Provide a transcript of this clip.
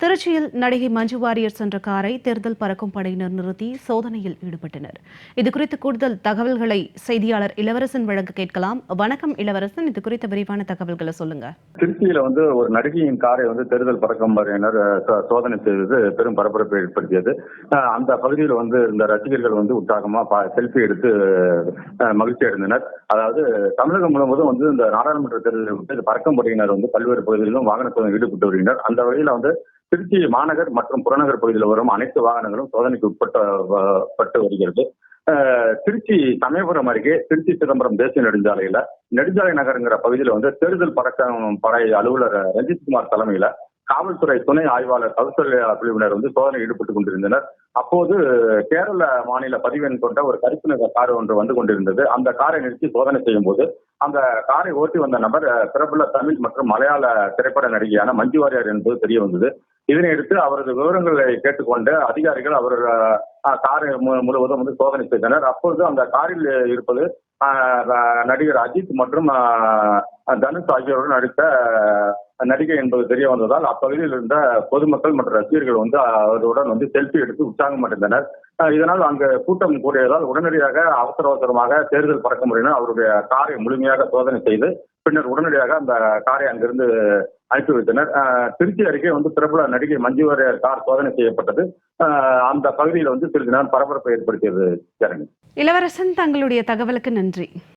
திருச்சியில் நடிகை மஞ்சு வாரியர் சென்ற காரை தேர்தல் பறக்கும் படையினர் நிறுத்தி சோதனையில் ஈடுபட்டனர். இதுகுறித்து கூடுதல் தகவல்களை செய்தியாளர் இளவரசன் வழங்க கேட்கலாம். வணக்கம் இளவரசன் இது குறித்த விரிவான தகவல்களை சொல்லுங்க. திருச்சியில வந்து ஒரு நடிகையின் காரை வந்து தேர்தல் பறக்கும் படையினர் சோதனை செய்தது பெரும் பரபரப்பை ஏற்படுத்தியது. அந்த பகுதியில் வந்து இந்த ரசிகர்கள் வந்து உற்சாகமா செல்ஃபி எடுத்து அஹ், மகிழ்ச்சி அடைந்தனர். அதாவது தமிழகம் முழுவதும் வந்து இந்த நாடாளுமன்ற தேர்தலில் பறக்கும் படையினர் வந்து பல்வேறு பகுதிகளிலும் வாகன சோதனை ஈடுபட்டு வருகின்றனர். அந்த வகையில வந்து திருச்சி மாநகர் மற்றும் புறநகர் பகுதியில் வரும் அனைத்து வாகனங்களும் சோதனைக்கு உட்பட்டப்பட்டு பட்டு வருகிறது. திருச்சி சமயபுரம் அருகே திருச்சி சிதம்பரம் தேசிய நெடுஞ்சாலையில நெடுஞ்சாலை நகருங்கிற பகுதியில் வந்து தேர்தல் பறக்கம் படை அலுவலர் ரஞ்சித்குமார் தலைமையில காவல்துறை துணை ஆய்வாளர் கவுசல்யா குழுவினர் வந்து சோதனை ஈடுபட்டுக் கொண்டிருந்தனர். அப்போது கேரள மாநில பதிவெண் கொண்ட ஒரு கருப்பு நிற கார் ஒன்று வந்து கொண்டிருந்தது. அந்த காரை நிறுத்தி சோதனை செய்யும் போது அந்த காரை ஓட்டி வந்த நபர் பிரபல தமிழ் மற்றும் மலையாள திரைப்பட நடிகையான மஞ்சு வாரியார் என்பது தெரிய வந்தது. இதனையடுத்து அவரது விவரங்களை கேட்டுக்கொண்டு அதிகாரிகள் அவர் காரை மு- முழுவதும் வந்து சோதனை செய்தனர். அப்பொழுது அந்த காரில் இருப்பது நடிகர் அஜித் மற்றும் தனுஷ் ஆகியோருடன் நடித்த நடிகை என்பது தெரிய வந்ததால் அப்பகுதியில் இருந்த பொதுமக்கள் மற்றும் ரசிகர்கள் வந்து அவருடன் வந்து செல்ஃபி எடுத்து உற்சாகம் அடைந்தனர். இதனால் அங்கு கூட்டம் கூடியதால் உடனடியாக அவசர அவசரமாக தேர்தல் பறக்க முறையினர் அவருடைய காரை முழுமையாக சோதனை செய்து பின்னர் உடனடியாக அந்த காரை அங்கிருந்து அனுப்பி வைத்தனர். திருச்சி அருகே வந்து பிரபல நடிகை மஞ்சு வாரியர் கார் சோதனை செய்யப்பட்டது. அந்த பகுதியில் வந்து சிறிது நேரம் பரபரப்பை ஏற்படுத்தியது. சரணி இளவரசன் தங்களுடைய தகவலுக்கு நன்றி.